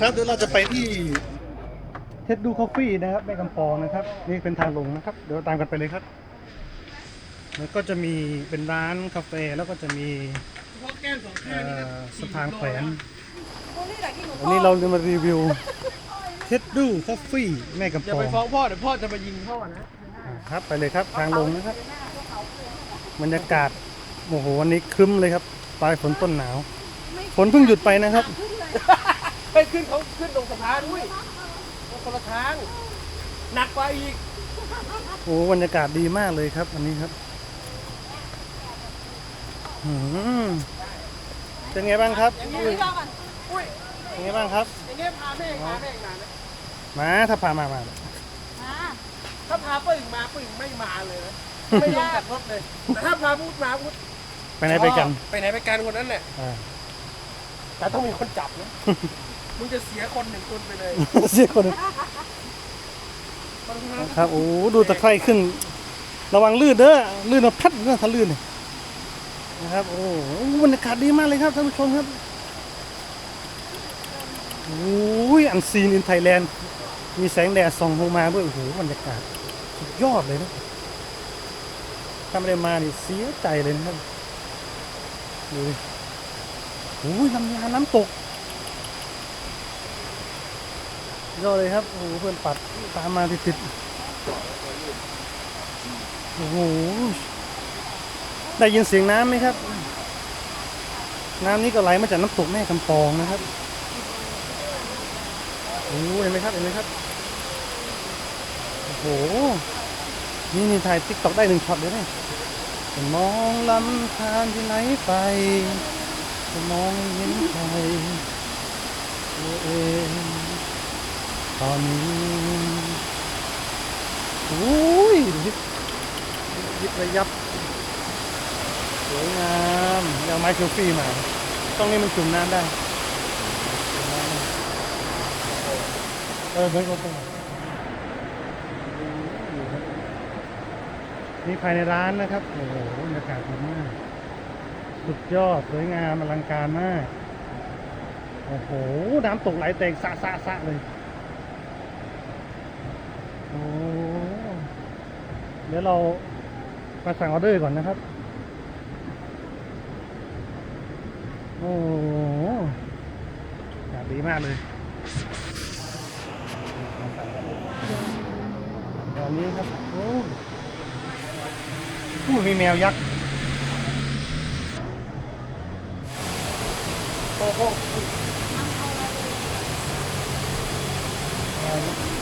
ครับเดี๋ยวเราจะไปที่เท็ดดูคอฟฟี่นะครับแม่กำปองนะครับ นี่เป็นทางลงนะครับ เดี๋ยวตามกันไปเลยครับแล้วก็จะมีเป็นร้านกาแฟแล้วก็จะมีเอ่อสะพานแขวนวันนี้เราจะมารีวิวเท็ดดูคอฟฟี่แม่กำอย่าปอไปงฟ้องพ่อเดี๋ยวพ่อจะมายิงพ่อนะอ่าครับไปเลยครับทางลงนะครับบรรยากาศโอ้โหวันนี้ครึ้มเลยครับปลายฝนต้นหนาว ฝนเพิ่งหยุดไปนะครับ ไปขึ้นเขาขึ้นตรงสะพานด้วยตรงคนละทางหนักกว่าอีก โอ้บรรยากาศดีมากเลยครับวันนี้ครับหืมเป็นไงบ้างครับอย่างนี้รอก่อนอุ้ยเป็นไงบ้างครับ อย่างนี้พาแม่พาแม่มานะมาถ้าพามามาถ้าพาปึ่งมาปึ่งไม่มาเลยนะไม่ลงจากรถเลยแต่ถ้าพาพูดมาพูดไปไหนไปกัน ไปไหนไปกันคนนั้นแหละอ่าแต่ต้องมีคนจับนะ มึงจะเสียคนหนึ่งคนไปเลยเสียคนมันพาครับโอ้ดูตะไคร่ขึ้น ระวังลื่นเด้อลื่นมาพัดเรื่องทะลื่นเนี่ยนะครับโอ้โหบรรยากาศดีมากเลยครับท่านผู้ชมครับโอ้ยอันซีนอินไทยแลนด์มีแสงแดดส่องลงมาด้วยโอ้โหบรรยากาศสุดยอดเลยนะถ้าไม่ได้มานี่เสียใจเลยนะครับดูดิโอ้ยลำยาน้ำตก ยอดเลยครับโอ้โหเพื่อนปัดตามมาติดๆโอ้โหได้ยินเสียงน้ำไหมครับ น้ำนี้ก็ไหลมาจากน้ำตกแม่กำปองนะครับโอ้โหเห็นไหมครับเห็นไหมครับโอ้โหนี่นี่ถ่ายติ๊กต็อกได้หนึ่งช็อตเลยเนี่ยมองลำธารที่ไหลไปจะมองไม่เห็นใครเอง ตอนนี้โอ้ยยิบระยับ สวยงามเดี๋ยวเอาไม้เซลฟี่มา ต้องนี้มันจุ่มน้ำได้ เออเบิร์ดก็ต้องนี่ภายในร้านนะครับ โอ้โหบรรยากาศดีมาก สุดยอด สวยงามอลังการมาก โอ้โห น้ำตกไหลแตกสะสะสะเลย เดี๋ยวเรามาสั่งออเดอร์ก่อนนะครับ โอ้ดีมากเลยตอนนี้ครับ โอ้ผู้มีแมวยักษ์โอ้โหแมวยักษ์